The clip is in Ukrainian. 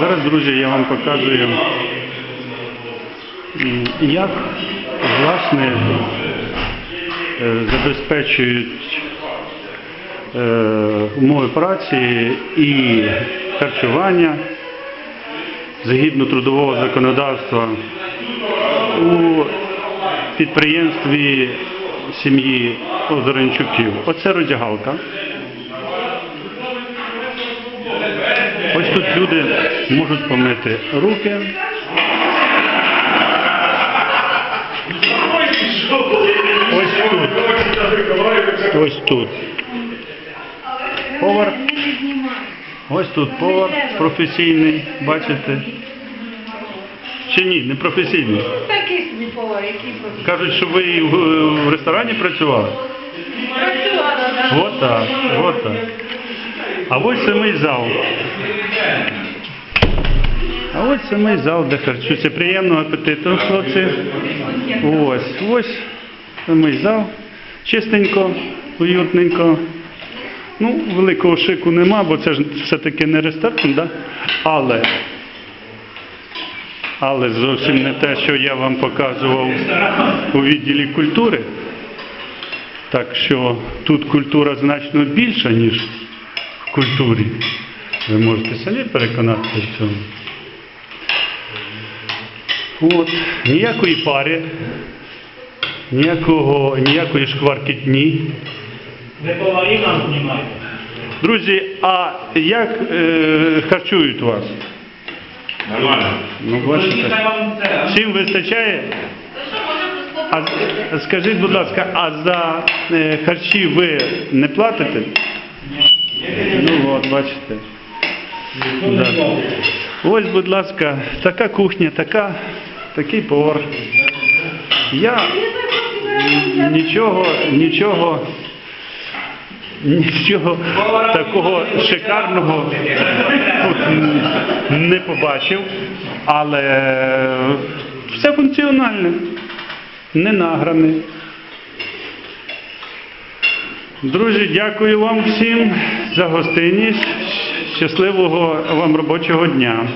Зараз, друзі, я вам показую, як власне е, забезпечують е, умови праці і харчування згідно трудового законодавства у підприємстві сім'ї Озеренчуків. Оце роздягалка. Тут люди можуть помити руки. Ось тут. Ось тут. Повар. Ось тут повар професійний, бачите? Чи ні, не професійний. Такий собі повар, який професійний. Кажуть, що ви в, ресторані працювали. Працювала, так. Вот так, вот так. А ось самий зал. А ось самий зал, де харчується. Приємного апетиту, хлопці. Ось, ось самий зал. Чистенько, уютненько. Ну, великого шику нема, бо це ж все-таки не ресторан, да? але, але зовсім не те, що я вам показував у відділі культури. Так що тут культура значно більша, ніж культурі. Ви можете самі переконатися в цьому. От, ніякої пари, ніякого, ніякої шкварки дні. Ви поварів нам знімаєте. Друзі, а як е, харчують вас? Нормально. Ну, бачите. вам. Всім вистачає? А скажіть, будь ласка, а за е, харчі ви не платите? Ну от, бачите. Да. Ось, будь ласка, така кухня, така, такий повар. Я нічого, нічого, нічого такого шикарного тут не побачив, але все функціональне, не награне. Друзі, дякую вам всім за гостинність. Щасливого вам робочого дня.